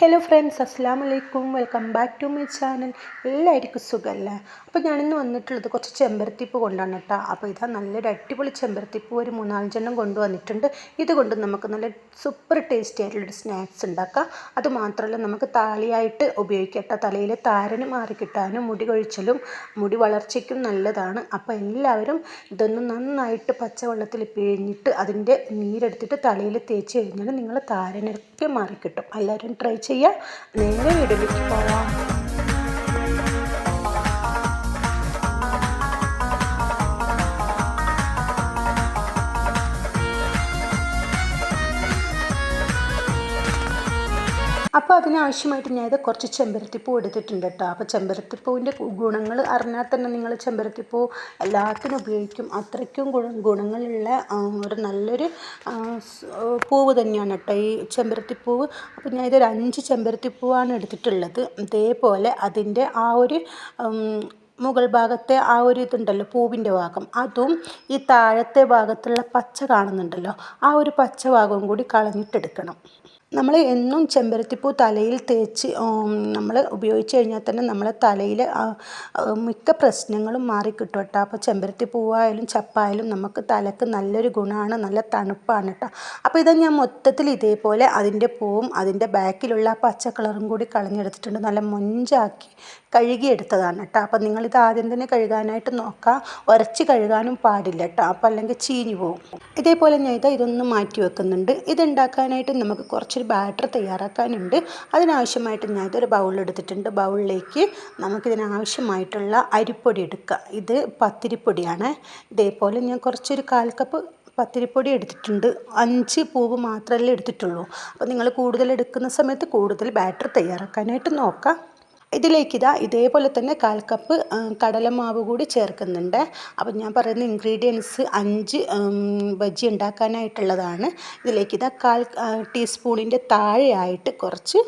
Hello friends അസ്സാം വലൈക്കും welcome back to my channel എല്ലാവർക്കും സുഖമല്ലേ അപ്പോൾ ഞാനിന്ന് വന്നിട്ടുള്ളത് കുറച്ച് ചെമ്പരത്തിപ്പ് കൊണ്ടാണ് കേട്ടോ അപ്പോൾ ഇതാ നല്ലൊരു അടിപൊളി ചെമ്പരത്തിപ്പ് ഒരു മൂന്നാലഞ്ചെണ്ണം കൊണ്ടുവന്നിട്ടുണ്ട്. ഇതുകൊണ്ട് നമുക്ക് നല്ല സൂപ്പർ ടേസ്റ്റി ആയിട്ടുള്ളൊരു സ്നാക്സ് ഉണ്ടാക്കാം. അതുമാത്രമല്ല നമുക്ക് താളിയായിട്ട് ഉപയോഗിക്കാം കേട്ടോ തലയിലെ താരന് മാറി കിട്ടാനും മുടി കൊഴിച്ചലും മുടി വളർച്ചയ്ക്കും നല്ലതാണ്. അപ്പോൾ എല്ലാവരും ഇതൊന്ന് നന്നായിട്ട് പച്ചവെള്ളത്തിൽ പിഴിഞ്ഞിട്ട് അതിന്റെ നീരെടുത്തിട്ട് തലയിൽ തേച്ച് കഴിഞ്ഞാൽ നിങ്ങൾ താരനൊക്കെ മാറിക്കിട്ടും എല്ലാവരും ട്രൈ ചെയ്യുക നേരെ വീഡിയോയിലേക്ക് പോവാം. അപ്പോൾ അതിനാവശ്യമായിട്ട് ഞാൻ കുറച്ച് ചെമ്പരത്തിപ്പൂ എടുത്തിട്ടുണ്ട് കേട്ടോ. അപ്പോൾ ചെമ്പരത്തിപ്പൂവിന്റെ ഗുണങ്ങൾ അറിഞ്ഞാൽ തന്നെ നിങ്ങൾ ചെമ്പരത്തിപ്പൂ എല്ലാത്തിനും ഉപയോഗിക്കും. അത്രയ്ക്കും ഗുണ ഗുണങ്ങളുള്ള ഒരു നല്ലൊരു പൂവ് തന്നെയാണ് കേട്ടോ ഈ ചെമ്പരത്തിപ്പൂവ്. അപ്പോൾ ഞാൻ ഇതൊരു അഞ്ച് ചെമ്പരത്തിപ്പൂവാണ് എടുത്തിട്ടുള്ളത്. ഇതേപോലെ അതിന്റെ ആ ഒരു മുകൾ ഭാഗത്തെ ആ ഒരു ഇതുണ്ടല്ലോ പൂവിന്റെ ഭാഗം. അതും ഈ താഴത്തെ ഭാഗത്തുള്ള പച്ച കാണുന്നുണ്ടല്ലോ. ആ ഒരു പച്ച ഭാഗവും കൂടി കളഞ്ഞിട്ടെടുക്കണം. നമ്മൾ എന്നും ചെമ്പരത്തിപ്പൂ തലയിൽ തേച്ച് നമ്മൾ ഉപയോഗിച്ച് കഴിഞ്ഞാൽ തന്നെ നമ്മളെ തലയിൽ മിക്ക പ്രശ്നങ്ങളും മാറിക്കിട്ടും കേട്ടോ അപ്പോൾ ചെമ്പരത്തി പൂവായാലും ചപ്പായാലും നമുക്ക് തലക്ക് നല്ലൊരു ഗുണമാണ് നല്ല തണുപ്പാണ് കേട്ടോ അപ്പോൾ ഇത് ഞാൻ മൊത്തത്തിൽ ഇതേപോലെ അതിന്റെ പൂവും അതിന്റെ ബാക്കിലുള്ള പച്ച കളറും കൂടി കളഞ്ഞെടുത്തിട്ടുണ്ട്. നല്ല മൊഞ്ചാക്കി കഴുകിയെടുത്തതാണ് കേട്ടോ അപ്പോൾ നിങ്ങളിത് ആദ്യം തന്നെ കഴുകാനായിട്ട് നോക്കുക ഉരച്ച് കഴുകാനും പാടില്ല കേട്ടോ അപ്പോൾ അല്ലെങ്കിൽ ചീഞ്ഞു പോകും ഇതേപോലെ ഞാൻ ഇത് ഇതൊന്ന് മാറ്റി വെക്കുന്നുണ്ട്. ഇതുണ്ടാക്കാനായിട്ട് നമുക്ക് കുറച്ചൊരു ബാറ്റർ തയ്യാറാക്കാനുണ്ട്. അതിനാവശ്യമായിട്ട് ഞാൻ ഇതൊരു ബൗളെടുത്തിട്ടുണ്ട് ബൗളിലേക്ക് നമുക്കിതിനാവശ്യമായിട്ടുള്ള അരിപ്പൊടി എടുക്കുക. ഇത് പത്തിരിപ്പൊടിയാണ്. ഇതേപോലെ ഞാൻ കുറച്ചൊരു കാൽ കപ്പ് പത്തിരിപ്പൊടി എടുത്തിട്ടുണ്ട്. അഞ്ച് പൂവ് മാത്രമല്ലേ എടുത്തിട്ടുള്ളൂ. അപ്പോൾ നിങ്ങൾ കൂടുതൽ എടുക്കുന്ന സമയത്ത് കൂടുതൽ ബാറ്റർ തയ്യാറാക്കാനായിട്ട് നോക്കാം. ഇതിലേക്ക് ഇതാ ഇതേപോലെ തന്നെ കാൽ കപ്പ് കടലമാവ് കൂടി ചേർക്കുന്നുണ്ട്. അപ്പോൾ ഞാൻ പറയുന്ന ഇൻഗ്രീഡിയൻസ് അഞ്ച് ബജ്ജി ഉണ്ടാക്കാനായിട്ടുള്ളതാണ്. ഇതിലേക്ക് ഇതാ കാൽ ടീസ്പൂണിന്റെ താഴെയായിട്ട് കുറച്ച്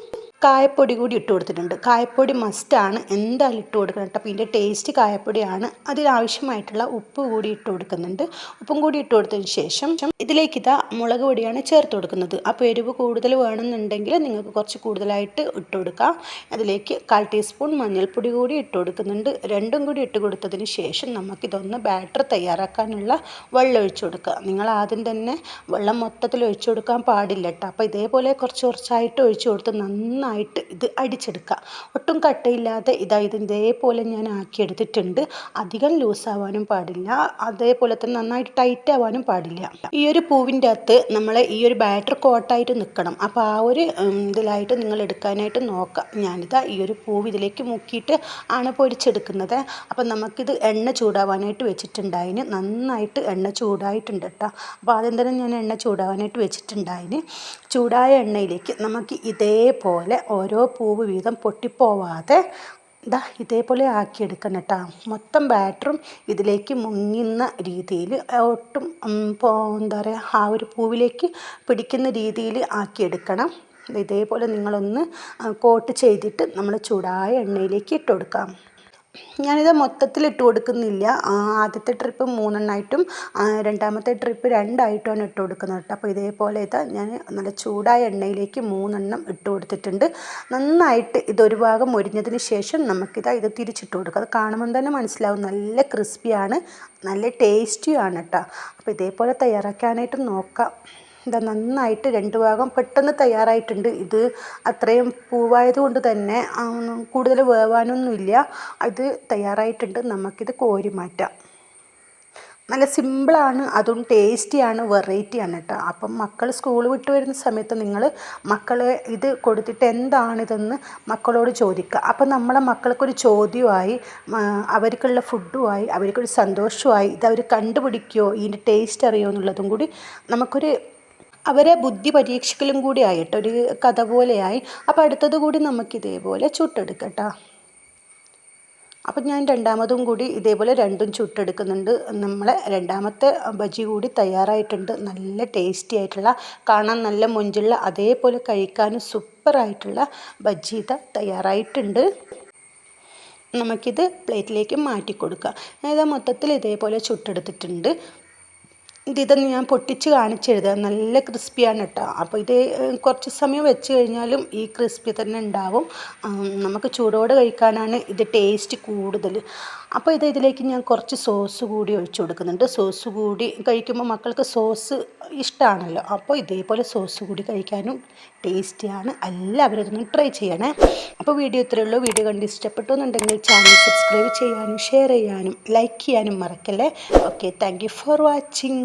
കായപ്പൊടി കൂടി ഇട്ട് കൊടുത്തിട്ടുണ്ട്. കായപ്പൊടി മസ്റ്റാണ് എന്തായാലും ഇട്ട് കൊടുക്കണം കേട്ടോ. അപ്പോൾ ഇതിന്റെ ടേസ്റ്റ് കായപ്പൊടിയാണ്. അതിനാവശ്യമായിട്ടുള്ള ഉപ്പ് കൂടി ഇട്ട് കൊടുക്കുന്നുണ്ട്. ഉപ്പും കൂടി ഇട്ട് കൊടുത്തതിന് ശേഷം ഇതിലേക്ക് ഇതാ മുളക് പൊടിയാണ് ചേർത്ത് കൊടുക്കുന്നത്. അപ്പോൾ എരിവ് കൂടുതൽ വേണമെന്നുണ്ടെങ്കിൽ നിങ്ങൾക്ക് കുറച്ച് കൂടുതലായിട്ട് ഇട്ട് കൊടുക്കാം. അതിലേക്ക് കാൽ ടീസ്പൂൺ മഞ്ഞൾപ്പൊടി കൂടി ഇട്ട് കൊടുക്കുന്നുണ്ട്. രണ്ടും കൂടി ഇട്ട് കൊടുത്തതിന് ശേഷം നമുക്കിതൊന്ന് ബാറ്റർ തയ്യാറാക്കാനുള്ള വെള്ളം ഒഴിച്ചു കൊടുക്കുക. നിങ്ങൾ ആദ്യം തന്നെ വെള്ളം മൊത്തത്തിൽ ഒഴിച്ചു കൊടുക്കാൻ പാടില്ല കേട്ടോ. അപ്പോൾ ഇതേപോലെ കുറച്ച് കുറച്ചായിട്ട് ഒഴിച്ചു കൊടുത്ത് നന്നായി നന്നായിട്ട് ഇത് അടിച്ചെടുക്കുക. ഒട്ടും കട്ടയില്ലാതെ ഇതാ ഇതേപോലെ ഞാൻ ആക്കിയെടുത്തിട്ടുണ്ട്. അധികം ലൂസാവാനും പാടില്ല. അതേപോലെ തന്നെ നന്നായിട്ട് ടൈറ്റ് ആവാനും പാടില്ല. ഈ ഒരു പൂവിന്റെ അകത്ത് നമ്മൾ ഈ ഒരു ബാറ്റർ കോട്ടായിട്ട് നിൽക്കണം. അപ്പോൾ ആ ഒരു ഇതിലായിട്ട് നിങ്ങൾ എടുക്കാനായിട്ട് നോക്കാം ഞാനിതാ ഈ ഒരു പൂവ് ഇതിലേക്ക് മുക്കിയിട്ട് ആണ് പൊരിച്ചെടുക്കുന്നത്. അപ്പം നമുക്കിത് എണ്ണ ചൂടാവാനായിട്ട് വെച്ചിട്ടുണ്ടായിന് നന്നായിട്ട് എണ്ണ ചൂടായിട്ടുണ്ട് കേട്ടോ. അപ്പോൾ ആദ്യം തന്നെ ഞാൻ എണ്ണ ചൂടാവാനായിട്ട് വെച്ചിട്ടുണ്ടായിന് ചൂടായ എണ്ണയിലേക്ക് നമുക്ക് ഇതേപോലെ ഓരോ പൂവ് വീതം പൊട്ടിപ്പോവാതെ ഇതാ ഇതേപോലെ ആക്കിയെടുക്കണം കേട്ടോ. മൊത്തം ബാറ്ററും ഇതിലേക്ക് മുങ്ങുന്ന രീതിയിൽ ഒട്ടും എന്താ പറയുക ആ ഒരു പൂവിലേക്ക് പിടിക്കുന്ന രീതിയിൽ ആക്കിയെടുക്കണം. ഇതേപോലെ നിങ്ങളൊന്ന് കോട്ട് ചെയ്തിട്ട് നമ്മൾ ചൂടായ എണ്ണയിലേക്ക് ഇട്ട് കൊടുക്കാം. ഞാനിത് മൊത്തത്തിൽ ഇട്ട് കൊടുക്കുന്നില്ല ആദ്യത്തെ ട്രിപ്പ് മൂന്നെണ്ണമായിട്ടും രണ്ടാമത്തെ ട്രിപ്പ് രണ്ടായിട്ടുമാണ് ഇട്ട് കൊടുക്കുന്നത് കേട്ടോ. അപ്പോൾ ഇതേപോലെ ഇത് ഞാൻ നല്ല ചൂടായ എണ്ണയിലേക്ക് മൂന്നെണ്ണം ഇട്ട് കൊടുത്തിട്ടുണ്ട്. നന്നായിട്ട് ഇതൊരു ഭാഗം മൊരിഞ്ഞതിന് ശേഷം നമുക്കിത് ഇത് തിരിച്ചിട്ട് കൊടുക്കുക അത് കാണുമ്പോൾ തന്നെ മനസ്സിലാവും. നല്ല ക്രിസ്പിയാണ് നല്ല ടേസ്റ്റിയാണ് കേട്ടോ. അപ്പോൾ ഇതേപോലെ തയ്യാറാക്കാനായിട്ട് നോക്കാം. ഇതാ നന്നായിട്ട് രണ്ട് ഭാഗം പെട്ടെന്ന് തയ്യാറായിട്ടുണ്ട്. ഇത് അത്രയും പൂവായത് കൊണ്ട് തന്നെ കൂടുതൽ വേവാനൊന്നുമില്ല. ഇത് തയ്യാറായിട്ടുണ്ട്. നമുക്കിത് കോരി മാറ്റാം. നല്ല സിമ്പിളാണ് അതും ടേസ്റ്റിയാണ് വെറൈറ്റിയാണ് കേട്ടോ. അപ്പം മക്കൾ സ്കൂൾ വിട്ട് വരുന്ന സമയത്ത് നിങ്ങൾ മക്കളെ ഇത് കൊടുത്തിട്ട് എന്താണിതെന്ന് മക്കളോട് ചോദിക്കുക. അപ്പം നമ്മളെ മക്കൾക്കൊരു ചോദ്യമായി അവർക്കുള്ള ഫുഡുമായി അവർക്കൊരു സന്തോഷമായി ഇത് അവർ കണ്ടുപിടിക്കുകയോ ഇതിന്റെ ടേസ്റ്റ് അറിയുമോ എന്നുള്ളതും കൂടി നമുക്കൊരു അവരെ ബുദ്ധി പരീക്ഷിക്കലും കൂടി ആയിട്ട് ഒരു കഥ പോലെയായി. അപ്പോൾ അടുത്തത് കൂടി നമുക്ക് ഇതേപോലെ ചുട്ടെടുക്കട്ടോ. അപ്പം ഞാൻ രണ്ടാമതും കൂടി ഇതേപോലെ രണ്ടും ചുട്ടെടുക്കുന്നുണ്ട്. നമ്മളെ രണ്ടാമത്തെ ബജി കൂടി തയ്യാറായിട്ടുണ്ട്. നല്ല ടേസ്റ്റി ആയിട്ടുള്ള കാണാൻ നല്ല മുഞ്ചുള്ള അതേപോലെ കഴിക്കാനും സൂപ്പറായിട്ടുള്ള ബജി തയ്യാറായിട്ടുണ്ട്. നമുക്കിത് പ്ലേറ്റിലേക്ക് മാറ്റി കൊടുക്കുക മൊത്തത്തിൽ ഇതേപോലെ ചുട്ടെടുത്തിട്ടുണ്ട്. ഇതൊന്ന് ഞാൻ പൊട്ടിച്ച് കാണിച്ചെഴുത. നല്ല ക്രിസ്പിയാണ് കേട്ടോ അപ്പോൾ ഇത് കുറച്ച് സമയം വെച്ച് കഴിഞ്ഞാലും ഈ ക്രിസ്പി തന്നെ ഉണ്ടാവും. നമുക്ക് ചൂടോടെ കഴിക്കാനാണ് ഇത് ടേസ്റ്റ് കൂടുതൽ അപ്പോൾ ഇത് ഇതിലേക്ക് ഞാൻ കുറച്ച് സോസ് കൂടി ഒഴിച്ചു കൊടുക്കുന്നുണ്ട്. സോസ് കൂടി കഴിക്കുമ്പോൾ മക്കൾക്ക് സോസ് ഇഷ്ടമാണല്ലോ അപ്പോൾ ഇതേപോലെ സോസ് കൂടി കഴിക്കാനും ടേസ്റ്റിയാണ് എല്ലാവരും ഇതൊന്ന് ട്രൈ ചെയ്യണേ. അപ്പോൾ വീഡിയോ ഇത്രയേ ഉള്ളൂ. വീഡിയോ കണ്ട് ഇഷ്ടപ്പെട്ടു എന്നുണ്ടെങ്കിൽ ചാനൽ സബ്സ്ക്രൈബ് ചെയ്യാനും ഷെയർ ചെയ്യാനും ലൈക്ക് ചെയ്യാനും മറക്കല്ലേ? Okay thank for watching